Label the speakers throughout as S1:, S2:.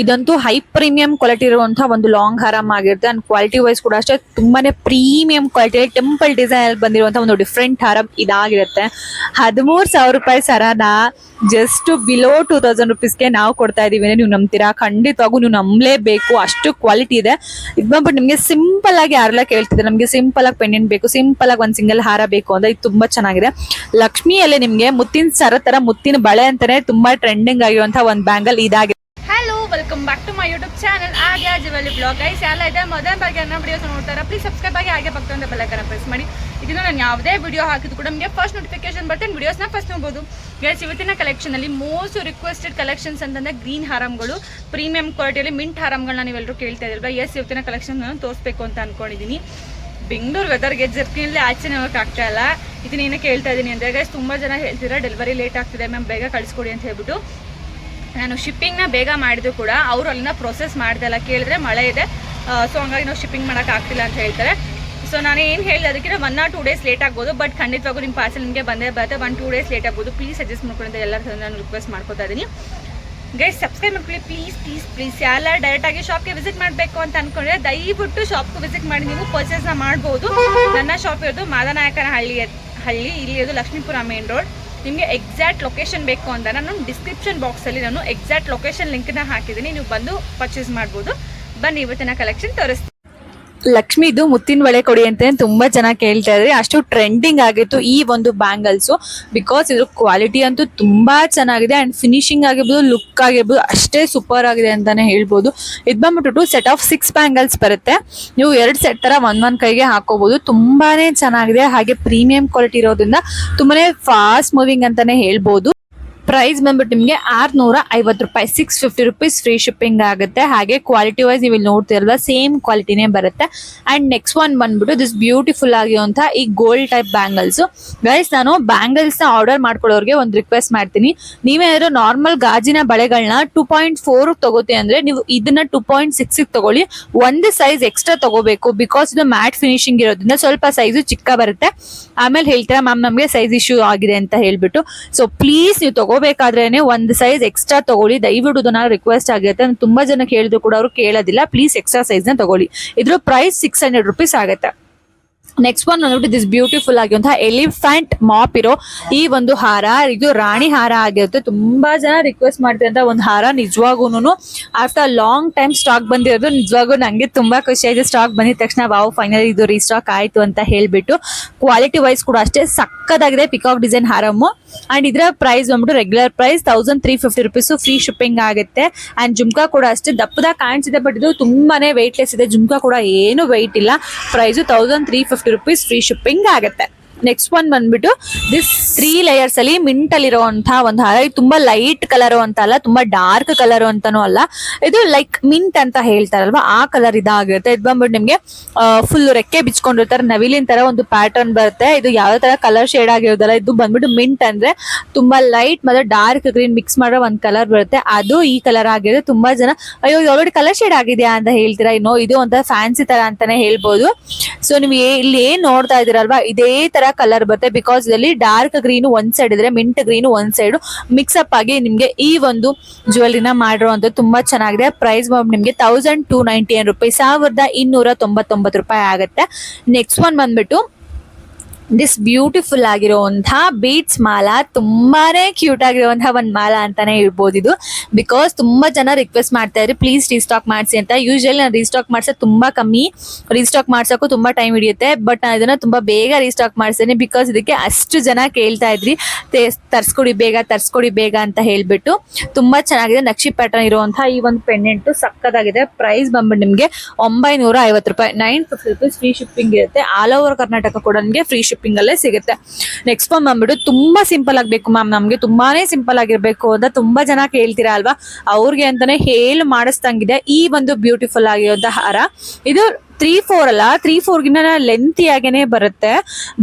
S1: ಇದಂತೂ high premium quality ಇರುವಂತಹ ಒಂದು ಲಾಂಗ್ ಹಾರಮ್ ಆಗಿರುತ್ತೆ. ಅಂಡ್ ಕ್ವಾಲಿಟಿ ವೈಸ್ ಕೂಡ ಅಷ್ಟೇ ತುಂಬಾನೇ ಪ್ರೀಮಿಯಂ ಕ್ವಾಲಿಟಿ ಟೆಂಪಲ್ ಡಿಸೈನ್ ಅಲ್ಲಿ ಬಂದಿರುವಂತಹ ಒಂದು ಡಿಫ್ರೆಂಟ್ ಹಾರಮ್ ಇದಾಗಿರುತ್ತೆ. ಹದಿಮೂರು ಸಾವಿರ ರೂಪಾಯಿ ಸರನ ಜಸ್ಟ್ ಬಿಲೋ ಟೂ ತೌಸಂಡ್ ರುಪೀಸ್ಗೆ ನಾವು ಕೊಡ್ತಾ ಇದೀವಿ ಅಂದ್ರೆ ನೀವು ನಂಬ್ತೀರಾ? ಖಂಡಿತವಾಗೂ ನೀವು ನಂಬಲೇಬೇಕು. ಅಷ್ಟು ಕ್ವಾಲಿಟಿ ಇದೆ. ಇದ್ ಬಂದ್ಬಿಟ್ಟು ನಿಮಗೆ ಸಿಂಪಲ್ ಆಗಿ ಯಾರೆಲ್ಲ ಕೇಳ್ತಿದ್ರೆ ನಮಗೆ ಸಿಂಪಲ್ ಆಗಿ ಪೆಂಡೆಂಟ್ ಬೇಕು ಸಿಂಪಲ್ ಆಗಿ ಒಂದ್ ಸಿಂಗಲ್ ಹಾರ ಬೇಕು ಅಂದ್ರೆ ಇದು ತುಂಬಾ ಚೆನ್ನಾಗಿದೆ. ಲಕ್ಷ್ಮಿಯಲ್ಲೇ ನಿಮ್ಗೆ ಮುತ್ತಿನ ಸರ ತರ ಮುತ್ತಿನ ಬಳೆ ಅಂತಾನೆ ತುಂಬಾ ಟ್ರೆಂಡಿಂಗ್ ಆಗಿರುವಂತಹ ಒಂದ್ ಬ್ಯಾಂಗಲ್ ಇದಾಗಿದೆ
S2: hello welcome back to my YouTube channel ಹಾಗೆ ಜುವೆಲಿ ಬ್ಲಾಗ್ ಐಸ್ ಎಲ್ಲ ಇದೆ ಮೊದಲ ಬಗ್ಗೆ ಅನ್ನೋ ವಿಡಿಯೋಸ್ ನೋಡ್ತಾರೆ ಪ್ಲೀಸ್ ಸಬ್ಸ್ಕ್ರೈಬ್ ಆಗಿ ಹಾಗೆ ಪಕ್ಕದ ಬೆಲ್ಲೈಕನ್ನ ಪ್ರೆಸ್ ಮಾಡಿ. ಇದನ್ನು ನಾನು ಯಾವುದೇ ವಿಡಿಯೋ ಹಾಕಿದ್ರು ಕೂಡ ನಿಮಗೆ ಫಸ್ಟ್ ನೋಟಿಫಿಕೇಶನ್ ಬರ್ತೇನೆ ವಿಡಿಯೋಸ್ನ ಫಸ್ಟ್ ನೋಡ್ಬೋದು. ಗೈಸ್ ಇವತ್ತಿನ ಕಲೆಕ್ಷನಲ್ಲಿ ಮೋಸ್ಟ್ ರಿಕ್ವೆಸ್ಟೆಡ್ ಕಲೆಕ್ಷನ್ಸ್ ಅಂತಂದರೆ ಗ್ರೀನ್ ಹಾರಮ್ಗಳು ಪ್ರೀಮಿಯಂ ಕ್ವಾಲಿಟಿಯಲ್ಲಿ ಮಿಂಟ್ ಹಾರಮ್ಗಳನ್ನ ನೀವೆಲ್ಲರೂ ಕೇಳ್ತಾ ಇದ್ರಲ್ಲ ಎಸ್ ಇವತ್ತಿನ ಕಲೆಕ್ಷನ್ ನಾನು ತೋರಿಸ್ಬೇಕು ಅಂತ ಅಂದ್ಕೊಂಡಿದ್ದೀನಿ ಬೆಂಗಳೂರು ವೆದರ್ಗೆ ಜರ್ಕಿನಲ್ಲಿ ಆಚೆ ಆಗ್ತಾ ಇಲ್ಲ. ಇದನ್ನೇನು ಕೇಳ್ತಾ ಇದ್ದೀನಿ ಅಂದರೆ ಗೈಸ್ ತುಂಬ ಜನ ಹೇಳ್ತೀರಾ ಡೆಲಿವರಿ ಲೇಟ್ ಆಗ್ತಿದೆ ಮ್ಯಾಮ್ ಬೇಗ ಕಳಿಸ್ಕೊಡಿ ಅಂತ ಹೇಳ್ಬಿಟ್ಟು. ನಾನು ಶಿಪ್ಪಿಂಗ್ನ ಬೇಗ ಮಾಡಿದ್ರು ಕೂಡ ಅವರು ಅಲ್ಲಿನ ಪ್ರೊಸೆಸ್ ಮಾಡ್ದಲ್ಲ ಕೇಳಿದ್ರೆ ಮಳೆ ಇದೆ. ಸೊ ಹಂಗಾಗಿ ನಾವು ಶಿಪ್ಪಿಂಗ್ ಮಾಡೋಕೆ ಆಗ್ತಿಲ್ಲ ಅಂತ ಹೇಳ್ತಾರೆ. ಸೊ ನಾನು ಏನು ಹೇಳಿದೆ ಅದಕ್ಕಿಂತ one or two days late ಆಗ್ಬೋದು ಬಟ್ ಖಂಡಿತವಾಗೂ ನಿಮ್ಮ ಪಾರ್ಸಲ್ ನಿಮಗೆ ಬಂದೇ ಬರುತ್ತೆ. ಒನ್ ಟೂ ಡೇಸ್ ಲೇಟ್ ಆಗ್ಬೋದು. ಪ್ಲೀಸ್ ಅಡ್ಜಸ್ಟ್ ಮಾಡ್ಕೊಂಡು ಎಲ್ಲರ ನಾನು ರಿಕ್ವೆಸ್ಟ್ ಮಾಡ್ಕೊತಾ ಇದ್ದೀನಿ ಗೈಸ್ ಸಬ್ಸ್ಕ್ರೈಬ್ ಮಾಡ್ಕೊಳ್ಳಿ. ಪ್ಲೀಸ್ ಪ್ಲೀಸ್ ಪ್ಲೀಸ್ ಎಲ್ಲ ಡೈರೆಕ್ಟಾಗಿ ಶಾಪ್ಗೆ ವಿಸಿಟ್ ಮಾಡಬೇಕು ಅಂತ ಅಂದ್ಕೊಂಡ್ರೆ ದಯವಿಟ್ಟು ಶಾಪ್ಗೆ ವಿಸಿಟ್ ಮಾಡಿ. ನೀವು ಪರ್ಚೇಸ್ನ ಮಾಡ್ಬೋದು. ನನ್ನ ಶಾಪ್ ಇರೋದು ಮಾದನಾಯಕನ ಹಳ್ಳಿ. ಹಳ್ಳಿ ಇಲ್ಲಿ ಇರೋದು ಲಕ್ಷ್ಮೀಪುರ ಮೇನ್ ರೋಡ್ ನಿಮಗೆ ಎಕ್ಸಾಕ್ಟ್ ಲೊಕೇಶನ್ ಬೇಕು ಅಂತ ನಾನು ಡಿಸ್ಕ್ರಿಪ್ಷನ್ ಬಾಕ್ಸಲ್ಲಿ ನಾನು ಎಕ್ಸಾಕ್ಟ್ ಲೊಕೇಶನ್ ಲಿಂಕ್ನ ಹಾಕಿದ್ದೀನಿ. ನೀವು ಬಂದು ಪರ್ಚೇಸ್ ಮಾಡ್ಬೋದು. ಬನ್ನಿ, ಇವತ್ತಿನ ಕಲೆಕ್ಷನ್ ತೋರಿಸ್ತೀನಿ.
S1: ಲಕ್ಷ್ಮಿದು ಮುತ್ತಿನ ಬಳೆ ಕೊಡಿ ಅಂತ ತುಂಬಾ ಜನ ಕೇಳ್ತಾ ಇದ್ರಿ. ಅಷ್ಟು ಟ್ರೆಂಡಿಂಗ್ ಆಗಿತ್ತು ಈ ಒಂದು ಬ್ಯಾಂಗಲ್ಸ್ ಬಿಕಾಸ್ ಇದ್ರ ಕ್ವಾಲಿಟಿ ಅಂತೂ ತುಂಬಾ ಚೆನ್ನಾಗಿದೆ ಅಂಡ್ ಫಿನಿಶಿಂಗ್ ಆಗಿರ್ಬೋದು ಲುಕ್ ಆಗಿರ್ಬೋದು, ಅಷ್ಟೇ ಸೂಪರ್ ಆಗಿದೆ ಅಂತಾನೆ ಹೇಳ್ಬೋದು. ಇದು ಬಂದ್ಬಿಟ್ಟು ಸೆಟ್ ಆಫ್ ಸಿಕ್ಸ್ ಬ್ಯಾಂಗಲ್ಸ್ ಬರುತ್ತೆ. ನೀವು ಎರಡು ಸೆಟ್ ತರ ಒಂದ್ ಒಂದ್ ಕೈಗೆ ಹಾಕೋಬಹುದು ತುಂಬಾನೇ ಚೆನ್ನಾಗಿದೆ. ಹಾಗೆ ಪ್ರೀಮಿಯಂ ಕ್ವಾಲಿಟಿ ಇರೋದ್ರಿಂದ ತುಂಬಾನೇ ಫಾಸ್ಟ್ ಮೂವಿಂಗ್ ಅಂತಾನೆ ಹೇಳ್ಬೋದು. ಪ್ರೈಸ್ ಬಂದ್ಬಿಟ್ಟು ನಿಮಗೆ ಆರ್ನೂರ ಐವತ್ತು ರೂಪಾಯಿ six fifty rupees free shipping ಆಗುತ್ತೆ. ಹಾಗೆ ಕ್ವಾಲಿಟಿ ವೈಸ್ ನೀವು ಇಲ್ಲಿ ನೋಡ್ತಿರಲ್ವಾ ಸೇಮ್ ಕ್ವಾಲಿಟಿನೇ ಬರುತ್ತೆ. ಅಂಡ್ ನೆಕ್ಸ್ಟ್ ಒನ್ ಬಂದ್ಬಿಟ್ಟು ದಿಸ್ ಬ್ಯೂಟಿಫುಲ್ ಆಗಿರುವಂತಹ ಈ ಗೋಲ್ಡ್ ಟೈಪ್ ಬ್ಯಾಂಗಲ್ಸ್ ಗೈಸ್ ನಾನು ಬ್ಯಾಂಗಲ್ಸ್ನ ಆರ್ಡರ್ ಮಾಡ್ಕೊಳ್ಳೋರಿಗೆ ಒಂದು ರಿಕ್ವೆಸ್ಟ್ ಮಾಡ್ತೀನಿ. ನೀವೇನಾದರೂ ನಾರ್ಮಲ್ ಗಾಜಿನ ಬಳೆಗಳನ್ನ ಟೂ ಪಾಯಿಂಟ್ ಫೋರ್ಗೆ ತೊಗೋತೀನಿ ಅಂದ್ರೆ ನೀವು ಇದನ್ನ ಟೂ ಪಾಯಿಂಟ್ ಸಿಕ್ಸ್ ತಗೊಳ್ಳಿ. ಒಂದು ಸೈಜ್ ಎಕ್ಸ್ಟ್ರಾ ತಗೋಬೇಕು ಬಿಕಾಸ್ ಇದು ಮ್ಯಾಟ್ ಫಿನಿಶಿಂಗ್ ಇರೋದ್ರಿಂದ ಸ್ವಲ್ಪ ಸೈಜು ಚಿಕ್ಕ ಬರುತ್ತೆ. ಆಮೇಲೆ ಹೇಳ್ತೀರಾ ಮ್ಯಾಮ್ ನಮಗೆ ಸೈಜ್ ಇಶ್ಯೂ ಆಗಿದೆ ಅಂತ ಹೇಳ್ಬಿಟ್ಟು. ಸೊ ಪ್ಲೀಸ್ ನೀವು ತಗೋಬೇಕಾದ್ರೇನೆ ಒಂದು ಸೈಜ್ ಎಕ್ಸ್ಟ್ರಾ ತಗೊಳ್ಳಿ. ದಯವಿಟ್ಟು ನಾನು ರಿಕ್ವೆಸ್ಟ್ ಆಗಿರುತ್ತೆ. ತುಂಬಾ ಜನ ಕೇಳಿದ್ರು ಕೂಡ ಅವರು ಕೇಳೋದಿಲ್ಲ. ಪ್ಲೀಸ್ ಎಕ್ಸ್ಟ್ರಾ ಸೈಜ್ನ ತಗೊಳ್ಳಿ. ಇದ್ರ ಪ್ರೈಸ್ ಸಿಕ್ಸ್ ಹಂಡ್ರೆಡ್ ರುಪೀಸ್ ಆಗುತ್ತೆ. ನೆಕ್ಸ್ಟ್ ಒನ್ ಬಂದ್ಬಿಟ್ಟು ದಿಸ್ ಬ್ಯೂಟಿಫುಲ್ ಆಗಿರುವಂತಹ ಎಲಿಫೆಂಟ್ ಮಾಪ್ ಇರೋ ಈ ಒಂದು ಹಾರ. ಇದು ರಾಣಿ ಹಾರ ಆಗಿರುತ್ತೆ. ತುಂಬಾ ಜನ ರಿಕ್ವೆಸ್ಟ್ ಮಾಡ್ತಿರಂತ ಒಂದು ಹಾರ. ನಿಜವಾಗೂನು ಆಫ್ಟರ್ ಲಾಂಗ್ ಟೈಮ್ ಸ್ಟಾಕ್ ಬಂದಿರೋದು, ನಿಜವಾಗೂ ನಂಗೆ ತುಂಬಾ ಖುಷಿ ಆಯ್ತು. ಸ್ಟಾಕ್ ಬಂದಿದ ತಕ್ಷಣ ವಾವ್ ಫೈನಲ್ ಇದು ರೀಸ್ಟಾಕ್ ಆಯ್ತು ಅಂತ ಹೇಳ್ಬಿಟ್ಟು ಕ್ವಾಲಿಟಿ ವೈಸ್ ಕೂಡ ಅಷ್ಟೇ ಸಕ್ಕದಾಗಿದೆ. ಪಿಕಾಕ್ ಡಿಸೈನ್ ಹಾರಮ್ಮು. ಅಂಡ್ ಇದರ ಪ್ರೈಸ್ ಬಂದ್ಬಿಟ್ಟು regular price thousand three fifty rupees free shipping ಆಗುತ್ತೆ. ಅಂಡ್ ಜುಮ್ಕಾ ಕೂಡ ಅಷ್ಟೇ ದಪ್ಪದಾಗ ಕಾಣಿಸಿದೆ ಬಟ್ ಇದು ತುಂಬಾನೇ ವೆಯ್ಟ್ಲೆಸ್ ಇದೆ. ಜುಮ್ಕಾ ಕೂಡ ಏನು ವೆಯ್ಟ್ ಇಲ್ಲ. Price thousand three fifty rupees free shipping ಆಗುತ್ತೆ. ನೆಕ್ಸ್ಟ್ ಒನ್ ಬಂದ್ಬಿಟ್ಟು ದಿಸ್ ತ್ರೀ ಲೇಯರ್ಸ್ ಅಲ್ಲಿ ಮಿಂಟ್ ಅಲ್ಲಿರುವಂತಹ ಒಂದು ಹಾರ. ತುಂಬಾ ಲೈಟ್ ಕಲರ್ ಅಂತ ಅಲ್ಲ, ತುಂಬಾ ಡಾರ್ಕ್ ಕಲರ್ ಅಂತಾನೂ ಅಲ್ಲ. ಇದು ಲೈಕ್ ಮಿಂಟ್ ಅಂತ ಹೇಳ್ತಾರಲ್ವಾ, ಆ ಕಲರ್ ಇದಾಗಿರುತ್ತೆ. ಇದು ಬಂದ್ಬಿಟ್ಟು ನಿಮ್ಗೆ ಫುಲ್ ರೆಕ್ಕೆ ಬಿಚ್ಕೊಂಡಿರ್ತಾರೆ. ನವಿಲಿನ ತರ ಒಂದು ಪ್ಯಾಟರ್ನ್ ಬರುತ್ತೆ. ಇದು ಯಾವ ತರ ಕಲರ್ ಶೇಡ್ ಆಗಿರೋದಲ್ಲ, ಇದು ಬಂದ್ಬಿಟ್ಟು ಮಿಂಟ್ ಅಂದ್ರೆ ತುಂಬಾ ಲೈಟ್ ಮತ್ತೆ ಡಾರ್ಕ್ ಗ್ರೀನ್ ಮಿಕ್ಸ್ ಮಾಡೋ ಒಂದ್ ಕಲರ್ ಬರುತ್ತೆ. ಅದು ಈ ಕಲರ್ ಆಗಿರುತ್ತೆ ತುಂಬಾ ಜನ, ಅಯ್ಯೋ ಆಲ್ರೆಡಿ ಕಲರ್ ಶೇಡ್ ಆಗಿದೆಯಾ ಅಂತ ಹೇಳ್ತೀರಾ? ಇನ್ನು ಇದು ಒಂಥರ ಫ್ಯಾನ್ಸಿ ತರ ಅಂತಾನೆ ಹೇಳ್ಬೋದು. ಸೊ ನೀವು ಇಲ್ಲಿ ಏನ್ ನೋಡ್ತಾ ಇದೀರಲ್ವಾ ಇದೇ ತರ ಕಲರ್ ಬರುತ್ತೆ. ಬಿಕಾಸ್ ಇದರಲ್ಲಿ ಡಾರ್ಕ್ ಗ್ರೀನ್ ಒಂದ್ ಸೈಡ್ ಇದ್ರೆ ಮಿಂಟ್ ಗ್ರೀನ್ ಒಂದ್ ಸೈಡ್ ಮಿಕ್ಸ್ ಅಪ್ ಆಗಿ ನಿಮ್ಗೆ ಈ ಒಂದು ಜ್ಯುವೆಲ್ರಿನ ಮಾಡಿರುವಂತ ತುಂಬಾ ಚೆನ್ನಾಗಿದೆ. ಪ್ರೈಸ್ ನಿಮ್ಗೆ thousand two ninety nine rupees ಸಾವಿರದ ಇನ್ನೂರ ತೊಂಬತ್ತೊಂಬತ್ತು ರೂಪಾಯಿ ಆಗುತ್ತೆ. ನೆಕ್ಸ್ಟ್ ಒನ್ ಬಂದ್ಬಿಟ್ಟು ದಿಸ್ ಬ್ಯೂಟಿಫುಲ್ ಆಗಿರುವಂತಹ ಬೀಟ್ಸ್ ಮಾಲ ತುಂಬಾನೇ ಕ್ಯೂಟ್ ಆಗಿರುವಂತಹ ಒಂದು ಮಾಲ ಅಂತಾನೆ ಹೇಳ್ಬೋದು ಇದು. ಬಿಕಾಸ್ ತುಂಬಾ ಜನ ರಿಕ್ವೆಸ್ಟ್ ಮಾಡ್ತಾ ಇದ್ರಿ ಪ್ಲೀಸ್ ರೀಸ್ಟಾಕ್ ಮಾಡಿಸಿ ಅಂತ. ಯೂಶಲಿ ನಾನು ರೀಸ್ಟಾಕ್ ಮಾಡ್ಸೋದು ತುಂಬಾ ಕಮ್ಮಿ. ರೀಸ್ಟಾಕ್ ಮಾಡ್ಸೋಕು ತುಂಬಾ ಟೈಮ್ ಹಿಡಿಯುತ್ತೆ. ಬಟ್ ನಾನು ಇದನ್ನ ತುಂಬಾ ಬೇಗ ರೀಸ್ಟಾಕ್ ಮಾಡ್ಸೇನೆ ಬಿಕಾಸ್ ಇದಕ್ಕೆ ಅಷ್ಟು ಜನ ಕೇಳ್ತಾ ಇದ್ರಿ. ತರ್ಸ್ಕೊಡಿ ಬೇಗ ತರ್ಸ್ಕೊಡಿ ಬೇಗ ಅಂತ ಹೇಳ್ಬಿಟ್ಟು ತುಂಬಾ ಚೆನ್ನಾಗಿದೆ. ನಕ್ಷಿ ಪ್ಯಾಟರ್ನ್ ಇರುವಂತಹ ಈ ಒಂದು ಪೆಂಡೆಂಟು ಸಕ್ಕದಾಗಿದೆ. ಪ್ರೈಸ್ ಬಂದ್ಬಿಟ್ಟು ನಿಮ್ಗೆ ಒಂಬೈನೂರ ಐವತ್ತು ರೂಪಾಯಿ. Nine fifty rupees free shipping ಇರುತ್ತೆ. ಆಲ್ ಓವರ್ ಕರ್ನಾಟಕ ಕೂಡ ನಿಮಗೆ ಫ್ರೀ ಶಿಪ್ಪಿಂಗ್ ಅಲ್ಲೇ ಸಿಗುತ್ತೆ. ನೆಕ್ಸ್ಟ್ ಫಾರ್ಮ್ ಬಂದ್ಬಿಟ್ಟು ತುಂಬಾ ಸಿಂಪಲ್ ಆಗಬೇಕು ಮ್ಯಾಮ್ ನಮಗೆ, ತುಂಬಾನೇ ಸಿಂಪಲ್ ಆಗಿರ್ಬೇಕು ಅಂತ ತುಂಬಾ ಜನ ಕೇಳ್ತೀರಾ ಅಲ್ವಾ? ಅವ್ರಿಗೆ ಅಂತಾನೆ ಹೇಳಿ ಮಾಡಿಸ್ದಂಗಿದೆ ಈ ಒಂದು ಬ್ಯೂಟಿಫುಲ್ ಆಗಿರೋದ ಹಾರ. ಇದು ತ್ರೀ ಫೋರ್ ಅಲ್ಲ ತ್ರೀ ಫೋರ್ಗಿನ ಲೆಂತಿ ಆಗೇನೆ ಬರುತ್ತೆ.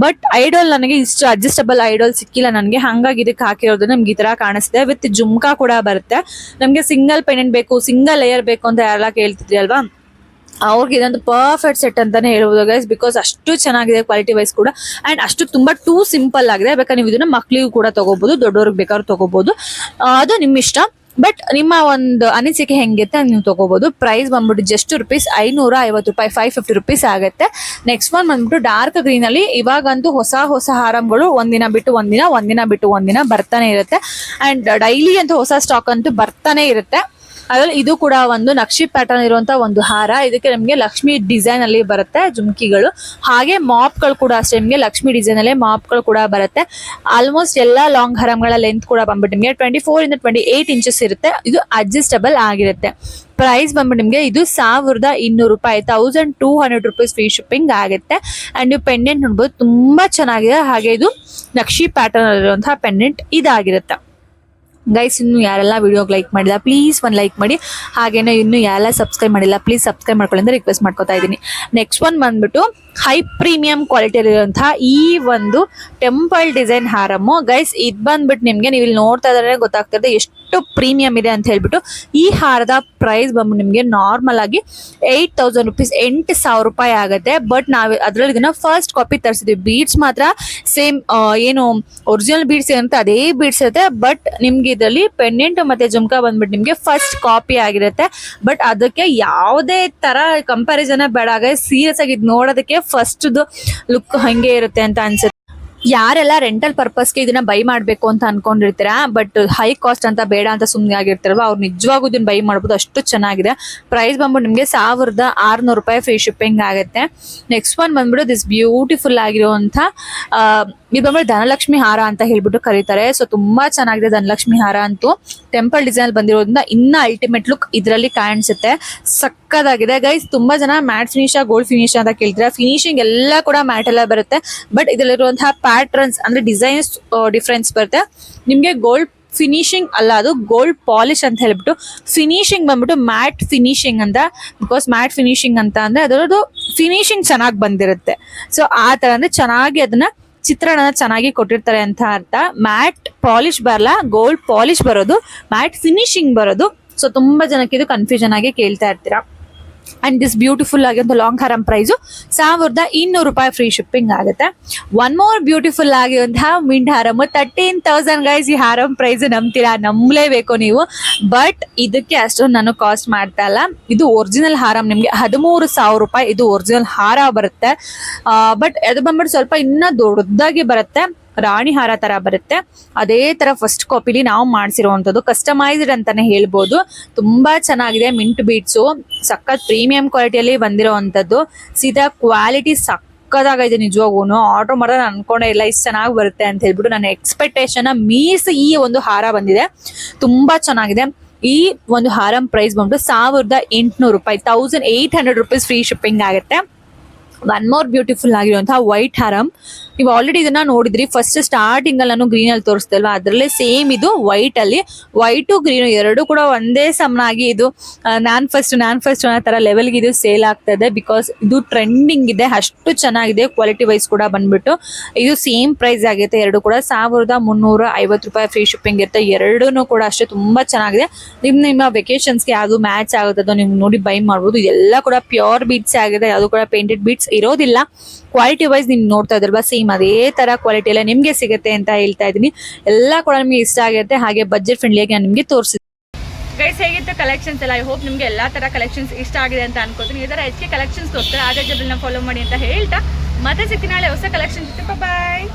S1: ಬಟ್ ಐಡಲ್ ನನಗೆ ಇಷ್ಟು ಅಡ್ಜಸ್ಟಬಲ್ ಐಡಲ್ ಸಿಕ್ಕಿಲ್ಲ ನನಗೆ. ಹಂಗಾಗಿ ಇದಕ್ಕೆ ಹಾಕಿರೋದು ನಮ್ಗೆ ಈ ತರ ಕಾಣಿಸ್ತಿದೆ. ವಿತ್ ಜುಮ್ಕಾ ಕೂಡ ಬರುತ್ತೆ. ನಮಗೆ ಸಿಂಗಲ್ ಪೆಂಡೆಂಟ್ ಬೇಕು ಸಿಂಗಲ್ ಲೇಯರ್ ಬೇಕು ಅಂತ ಯಾರೆಲ್ಲ ಕೇಳ್ತಿದ್ರಿ ಅಲ್ವಾ? ಅವ್ರಿಗೆ ಇದೊಂದು ಪರ್ಫೆಕ್ಟ್ ಸೆಟ್ ಅಂತಾನೆ ಹೇಳ್ಬೋದು ಗೈಸ್ ಬಿಕಾಸ್ ಅಷ್ಟು ಚೆನ್ನಾಗಿದೆ ಕ್ವಾಲಿಟಿ ವೈಸ್ ಕೂಡ. ಅಂಡ್ ಅಷ್ಟು ತುಂಬಾ ಟೂ ಸಿಂಪಲ್ ಆಗಿದೆ. ಬೇಕಾದ್ರೆ ನೀವು ಇದನ್ನ ಮಕ್ಳಿಗೂ ಕೂಡ ತಗೋಬಹುದು ದೊಡ್ಡವ್ರಿಗೆ ಬೇಕಾದ್ರು ತಗೋಬಹುದು ಅದು ನಿಮ್ಮ ಇಷ್ಟ ಬಟ್ ನಿಮ್ಮ ಒಂದು ಅನಿಸಿಕೆ ಹೆಂಗಿರುತ್ತೆ ನೀವು ತಗೋಬಹುದು ಪ್ರೈಸ್ ಬಂದ್ಬಿಟ್ಟು ಜಸ್ಟ್ ರುಪೀಸ್ ಐನೂರ ಐವತ್ತು ರೂಪಾಯಿ ಫೈವ್ ಫಿಫ್ಟಿ ರುಪೀಸ್ ಆಗುತ್ತೆ. ನೆಕ್ಸ್ಟ್ ಒನ್ ಬಂದ್ಬಿಟ್ಟು ಡಾರ್ಕ್ ಗ್ರೀನ್ ಅಲ್ಲಿ ಇವಾಗಂತೂ ಹೊಸ ಹೊಸ ಹಾರಂಗಳು ಒಂದಿನ ಬಿಟ್ಟು ಒಂದಿನ ಒಂದಿನ ಬಿಟ್ಟು ಒಂದಿನ ಬರ್ತಾನೆ ಇರುತ್ತೆ. ಅಂಡ್ ಡೈಲಿ ಅಂತೂ ಹೊಸ ಸ್ಟಾಕ್ ಅಂತೂ ಬರ್ತಾನೆ ಇರುತ್ತೆ. ಅದ್ರಲ್ಲಿ ಇದು ಕೂಡ ಒಂದು ನಕ್ಷಿ ಪ್ಯಾಟರ್ನ್ ಇರುವಂತ ಒಂದು ಹಾರ. ಇದಕ್ಕೆ ನಮಗೆ ಲಕ್ಷ್ಮಿ ಡಿಸೈನ್ ಅಲ್ಲಿ ಬರುತ್ತೆ ಜುಮ್ಕಿಗಳು. ಹಾಗೆ ಮಾಪ್ಗಳು ಕೂಡ ಅಷ್ಟೇ, ನಿಮಗೆ ಲಕ್ಷ್ಮಿ ಡಿಸೈನ್ ಅಲ್ಲೇ ಮಾಪ್ಗಳು ಕೂಡ ಬರುತ್ತೆ. ಆಲ್ಮೋಸ್ಟ್ ಎಲ್ಲಾ ಲಾಂಗ್ ಹರಂಗಳ ಲೆಂತ್ ಕೂಡ ಬಂದ್ಬಿಟ್ಟು ನಿಮಗೆ ಟ್ವೆಂಟಿ ಫೋರ್ ಇಂದ ಟ್ವೆಂಟಿ ಏಟ್ ಇಂಚಸ್ ಇರುತ್ತೆ. ಇದು ಅಡ್ಜಸ್ಟಬಲ್ ಆಗಿರುತ್ತೆ. ಪ್ರೈಸ್ ಬಂದ್ಬಿಟ್ಟು ನಿಮಗೆ ಇದು ಸಾವಿರದ ಇನ್ನೂರು ರೂಪಾಯಿ thousand two hundred rupees free shipping ಆಗುತ್ತೆ. ಅಂಡ್ ನೀವು ಪೆಂಡೆಂಟ್ ನೋಡ್ಬೋದು, ತುಂಬಾ ಚೆನ್ನಾಗಿದೆ. ಹಾಗೆ ಇದು ನಕ್ಷಿ ಪ್ಯಾಟರ್ನ್ ಅಲ್ಲಿರುವಂತಹ ಪೆಂಡೆಂಟ್ ಇದಾಗಿರುತ್ತೆ. ಗೈಸ್ ಇನ್ನು ಯಾರೆಲ್ಲ ವಿಡಿಯೋಗೆ ಲೈಕ್ ಮಾಡಿಲ್ಲ ಪ್ಲೀಸ್ ಒಂದು ಲೈಕ್ ಮಾಡಿ. ಹಾಗೇನೆ ಇನ್ನು ಯಾರೆಲ್ಲ ಸಬ್ಸ್ಕ್ರೈಬ್ ಮಾಡಿಲ್ಲ ಪ್ಲೀಸ್ ಸಬ್ಸ್ಕ್ರೈಬ್ ಮಾಡ್ಕೊಳ್ಳಿ ಅಂತ ರಿಕ್ವೆಸ್ಟ್ ಮಾಡ್ಕೊತಾ ಇದ್ದೀನಿ. ನೆಕ್ಸ್ಟ್ ಒನ್ ಬಂದ್ಬಿಟ್ಟು ಹೈ ಪ್ರೀಮಿಯಂ ಕ್ವಾಲಿಟಿ ಅಲ್ಲಿರುವಂತಹ ಈ ಒಂದು ಟೆಂಪಲ್ ಡಿಸೈನ್ ಹಾರಮ್ಮು. ಗೈಸ್ ಇದು ಬಂದ್ಬಿಟ್ಟು ನಿಮಗೆ ನೀವು ಇಲ್ಲಿ ನೋಡ್ತಾ ಇದ್ರೆ ಗೊತ್ತಾಗ್ತದೆ ಎಷ್ಟು ಪ್ರೀಮಿಯಂ ಇದೆ ಅಂತ ಹೇಳ್ಬಿಟ್ಟು ಈ ಹಾರದ ಪ್ರೈಸ್ ಬಂದು ನಿಮಗೆ ನಾರ್ಮಲ್ ಆಗಿ ಏಯ್ಟ್ ತೌಸಂಡ್ ರುಪೀಸ್ ಎಂಟು ಸಾವಿರ ರೂಪಾಯಿ ಆಗುತ್ತೆ. ಬಟ್ ನಾವು ಅದರಲ್ಲಿ ಇದನ್ನ ಫಸ್ಟ್ ಕಾಪಿ ತರಿಸಿದ್ವಿ. ಬೀಡ್ಸ್ ಮಾತ್ರ ಸೇಮ್ ಏನು ಒರಿಜಿನಲ್ ಬೀಡ್ಸ್ ಏನಂತ ಅದೇ ಬೀಡ್ಸ್ ಇರುತ್ತೆ. ಬಟ್ ನಿಮ್ಗೆ ಇದರಲ್ಲಿ ಪೆಂಡೆಂಟ್ ಮತ್ತೆ ಜುಮ್ಕಾ ಬಂದ್ಬಿಟ್ಟು ನಿಮಗೆ ಫಸ್ಟ್ ಕಾಪಿ ಆಗಿರುತ್ತೆ. ಬಟ್ ಅದಕ್ಕೆ ಯಾವುದೇ ತರ ಕಂಪ್ಯಾರಿಸನ್ ಬೇಡ. ಸೀರಿಯಸ್ ಆಗಿ ಇದು ನೋಡೋದಕ್ಕೆ ಫಸ್ಟ್ ಲುಕ್ ಹಂಗೆ ಇರುತ್ತೆ ಅಂತ ಅನ್ಸುತ್ತೆ. ಯಾರೆಲ್ಲ ರೆಂಟಲ್ ಪರ್ಪಸ್ಗೆ ಇದನ್ನ ಬೈ ಮಾಡಬೇಕು ಅಂತ ಅನ್ಕೊಂಡಿರ್ತೀರಾ? ಬಟ್ ಹೈ ಕಾಸ್ಟ್ ಅಂತ ಬೇಡ ಅಂತ ಸುಮ್ಮನೆ ಆಗಿರ್ತಾರಲ್ವ? ಅವ್ರು ನಿಜವಾಗೂ ಇದನ್ನ ಬೈ ಮಾಡ್ಬೋದು. ಅಷ್ಟು ಚೆನ್ನಾಗಿದೆ. ಪ್ರೈಸ್ ಬಂದ್ಬಿಟ್ಟು ನಿಮಗೆ ಸಾವಿರದ ಆರ್ನೂರು ರೂಪಾಯಿ ಫ್ರೀ ಶಿಪ್ಪಿಂಗ್ ಆಗುತ್ತೆ. ನೆಕ್ಸ್ಟ್ ಒನ್ ಬಂದ್ಬಿಟ್ಟು ದಿಸ್ ಬ್ಯೂಟಿಫುಲ್ ಆಗಿರುವಂಥ ಇದು ಬಂದ್ಬಿಟ್ಟು ಧನಲಕ್ಷ್ಮಿ ಹಾರ ಅಂತ ಹೇಳ್ಬಿಟ್ಟು ಕರೀತಾರೆ. ಸೊ ತುಂಬಾ ಚೆನ್ನಾಗಿದೆ ಧನಲಕ್ಷ್ಮಿ ಹಾರ ಅಂತೂ. ಟೆಂಪಲ್ ಡಿಸೈನ್ ಬಂದಿರೋದ್ರಿಂದ ಇನ್ನ ಅಲ್ಟಿಮೇಟ್ ಲುಕ್ ಇದರಲ್ಲಿ ಕಾಣಿಸುತ್ತೆ. ಸಕ್ಕದಾಗಿದೆ. ಗೈಸ್ ತುಂಬಾ ಜನ ಮ್ಯಾಟ್ ಫಿನಿಶ್ ಗೋಲ್ಡ್ ಫಿನಿಶ್ ಅಂತ ಕೇಳ್ತೀರಾ? ಫಿನಿಶಿಂಗ್ ಎಲ್ಲ ಕೂಡ ಮ್ಯಾಟ್ ಎಲ್ಲ ಬರುತ್ತೆ. ಬಟ್ ಇದರಲ್ಲಿರುವಂತಹ ಪ್ಯಾಟ್ರನ್ಸ್ ಅಂದ್ರೆ ಡಿಸೈನ್ಸ್ ಡಿಫ್ರೆನ್ಸ್ ಬರುತ್ತೆ. ನಿಮಗೆ ಗೋಲ್ಡ್ ಫಿನಿಶಿಂಗ್ ಅಲ್ಲ, ಅದು ಗೋಲ್ಡ್ ಪಾಲಿಶ್ ಅಂತ ಹೇಳ್ಬಿಟ್ಟು ಫಿನಿಶಿಂಗ್ ಬಂದ್ಬಿಟ್ಟು ಮ್ಯಾಟ್ ಫಿನಿಶಿಂಗ್ ಅಂತ. ಬಿಕಾಸ್ ಮ್ಯಾಟ್ ಫಿನಿಶಿಂಗ್ ಅಂತ ಅಂದ್ರೆ ಅದರದ್ದು ಫಿನಿಶಿಂಗ್ ಚೆನ್ನಾಗಿ ಬಂದಿರುತ್ತೆ. ಸೊ ಆ ತರ ಅಂದ್ರೆ ಚೆನ್ನಾಗಿ ಅದನ್ನ ಚಿತ್ರಣ ಚೆನ್ನಾಗಿ ಕೊಟ್ಟಿರ್ತಾರೆ ಅಂತ ಅರ್ಥ. ಮ್ಯಾಟ್ ಪಾಲಿಶ್ ಬರಲ್ಲ ಗೋಲ್ಡ್ ಪಾಲಿಶ್ ಬರೋದು ಮ್ಯಾಟ್ ಫಿನಿಶಿಂಗ್ ಬರೋದು. ಸೊ ತುಂಬಾ ಜನಕ್ಕೆ ಇದು ಕನ್ಫ್ಯೂಷನ್ ಆಗಿ ಕೇಳ್ತಾ ಇರ್ತೀರಾ. ಅಂಡ್ ದಿಸ್ ಬ್ಯೂಟಿಫುಲ್ ಆಗಿರುವಂಥ ಲಾಂಗ್ ಹರಂ ಪ್ರೈಸು ಸಾವಿರದ ಇನ್ನೂರು ರೂಪಾಯಿ ಫ್ರೀ ಶಿಪ್ಪಿಂಗ್ ಆಗುತ್ತೆ. ಒನ್ ಮೋರ್ ಬ್ಯೂಟಿಫುಲ್ ಆಗಿರುವಂತಹ ಮಿಂಡ್ ಹಾರಮ್ ತರ್ಟೀನ್ ತೌಸಂಡ್ ಗೈಸ್ ಈ ಹಾರಂ ಪ್ರೈಸ್ ನಂಬ್ತೀರಾ? ನಂಬಲೇಬೇಕು ನೀವು. ಬಟ್ ಇದಕ್ಕೆ ಅಷ್ಟೊಂದು ನಾನು ಕಾಸ್ಟ್ ಮಾಡ್ತಾ ಇಲ್ಲ. ಇದು ಒರಿಜಿನಲ್ ಹಾರಂ ನಿಮಗೆ ಹದಿಮೂರು ಸಾವಿರ ರೂಪಾಯಿ ಇದು ಒರಿಜಿನಲ್ ಹಾರ ಬರುತ್ತೆ. ಬಟ್ ಅದು ಬಂದ್ಬಿಟ್ಟು ಸ್ವಲ್ಪ ಇನ್ನೂ ದೊಡ್ಡದಾಗಿ ಬರುತ್ತೆ. ರಾಣಿ ಹಾರ ತರ ಬರುತ್ತೆ. ಅದೇ ತರ ಫಸ್ಟ್ ಕಾಪಿಲಿ ನಾವು ಮಾಡಿಸಿರುವಂಥದ್ದು ಕಸ್ಟಮೈಸ್ಡ್ ಅಂತಾನೆ ಹೇಳ್ಬೋದು. ತುಂಬಾ ಚೆನ್ನಾಗಿದೆ ಮಿಂಟ್ ಬೀಟ್ಸು ಸಖತ್ ಪ್ರೀಮಿಯಂ ಕ್ವಾಲಿಟಿಯಲ್ಲಿ ಬಂದಿರೋವಂಥದ್ದು. ಸೀದಾ ಕ್ವಾಲಿಟಿ ಸಕ್ಕದಾಗೈತೆ ನಿಜವಾಗೂ ಆರ್ಡರ್ ಮಾಡಿದ್ರೆ ನಾನು ಅನ್ಕೊಂಡೇ ಇಲ್ಲ, ಇಷ್ಟು ಚೆನ್ನಾಗಿ ಬರುತ್ತೆ ಅಂತ ಹೇಳ್ಬಿಟ್ಟು ನನ್ನ ಎಕ್ಸ್ಪೆಕ್ಟೇಷನ್ ಮೀರಿಸಿ ಈ ಒಂದು ಹಾರ ಬಂದಿದೆ. ತುಂಬಾ ಚೆನ್ನಾಗಿದೆ. ಈ ಒಂದು ಹಾರಂ ಪ್ರೈಸ್ ಬಂದ್ಬಿಟ್ಟು ಸಾವಿರದ ಎಂಟುನೂರು ರೂಪಾಯಿ thousand eight hundred rupees free shipping ಆಗುತ್ತೆ. ಒನ್ ಮೋರ್ ಬ್ಯೂಟಿಫುಲ್ ಆಗಿರುವಂತಹ ವೈಟ್ ಹಾರಂ ನೀವು ಆಲ್ರೆಡಿ ಇದನ್ನ ನೋಡಿದ್ರಿ. ಫಸ್ಟ್ ಸ್ಟಾರ್ಟಿಂಗ್ ಅಲ್ಲಿ ನಾನು ಗ್ರೀನ್ ಅಲ್ಲಿ ತೋರಿಸ್ದೆ ಅಲ್ವಾ ಅದರಲ್ಲೇ ಸೇಮ್ ಇದು ವೈಟ್ ಅಲ್ಲಿ. ವೈಟು ಗ್ರೀನ್ ಎರಡು ಕೂಡ ಒಂದೇ ಸಮನಾಗಿ ಇದು ನಾನ್ ಫಸ್ಟ್ ನಾನ್ ಫಸ್ಟ್ ಅನ್ನೋ ತರ ಲೆವೆಲ್ಗೆ ಇದು ಸೇಲ್ ಆಗ್ತಾ ಇದೆ ಬಿಕಾಸ್ ಇದು ಟ್ರೆಂಡಿಂಗ್ ಇದೆ. ಅಷ್ಟು ಚೆನ್ನಾಗಿದೆ. ಕ್ವಾಲಿಟಿ ವೈಸ್ ಕೂಡ ಬಂದ್ಬಿಟ್ಟು ಇದು ಸೇಮ್ ಪ್ರೈಸ್ ಆಗಿರುತ್ತೆ ಎರಡು ಕೂಡ ಸಾವಿರದ ಮುನ್ನೂರ ಐವತ್ತು ರೂಪಾಯಿ ಫ್ರೀ ಶಿಪ್ಪಿಂಗ್ ಇರುತ್ತೆ. ಎರಡೂ ಕೂಡ ಅಷ್ಟೇ ತುಂಬಾ ಚೆನ್ನಾಗಿದೆ. ನಿಮ್, ನಿಮ್ಮ ವೆಕೇಶನ್ಸ್ಗೆ ಯಾವುದು ಮ್ಯಾಚ್ ಆಗುತ್ತದೋ ನೀವು ನೋಡಿ ಬೈ ಮಾಡ್ಬೋದು. ಇದೆಲ್ಲ ಕೂಡ ಪ್ಯೂರ್ ಬೀಟ್ಸ್ ಆಗಿದೆ. ಯಾವುದು ಕೂಡ ಪೇಂಟೆಡ್ ಬೀಟ್ಸ್ ಇರೋದಿಲ್ಲ. ಕ್ವಾಲಿಟಿ ವೈಸ್ ನಿಮ್ಗೆ ನೋಡ್ತಾ ಇದ್ರಲ್ವಾ ಸೇಮ್ ಅದೇ ತರ ಕ್ವಾಲಿಟಿ ಎಲ್ಲ ನಿಮ್ಗೆ ಸಿಗುತ್ತೆ ಅಂತ ಹೇಳ್ತಾ ಇದೀನಿ ಎಲ್ಲ ಕೂಡ ನಿಮ್ಗೆ ಇಷ್ಟ ಆಗಿರುತ್ತೆ ಹಾಗೆ ಬಜೆಟ್ ಫ್ರೆಂಡ್ಲಿಯಾಗಿ ನಾನು ನಿಮ್ಗೆ ತೋರಿಸಿದ್ದೀನಿ
S2: ಗೈಸ್ ಹೇಗಿತ್ತು ಕಲೆಕ್ಷನ್ಸ್ ಎಲ್ಲ? ಐ ಹೋಪ್ ನಿಮಗೆ ಎಲ್ಲಾ ತರ ಕಲೆಕ್ಷನ್ಸ್ ಇಷ್ಟ ಆಗಿದೆ ಅಂತ ಅನ್ಕೋತೀನಿ. ಇದರ ಹೆಚ್ಚಿಗೆ ಕಲೆಕ್ಷನ್ಸ್ ತೋರಿಸ್ತಾರೆ. ಆದ್ರೆ ಜಬಲ್ನ ಫಾಲೋ ಮಾಡಿ ಅಂತ ಹೇಳ್ತಾ. ಮತ್ತೆ ಸಿಗ್ತೀನಿ ನಾಳೆ ಹೊಸ ಕಲೆಕ್ಷನ್ಸ್ ಜೊತೆ. ಬಾಯ್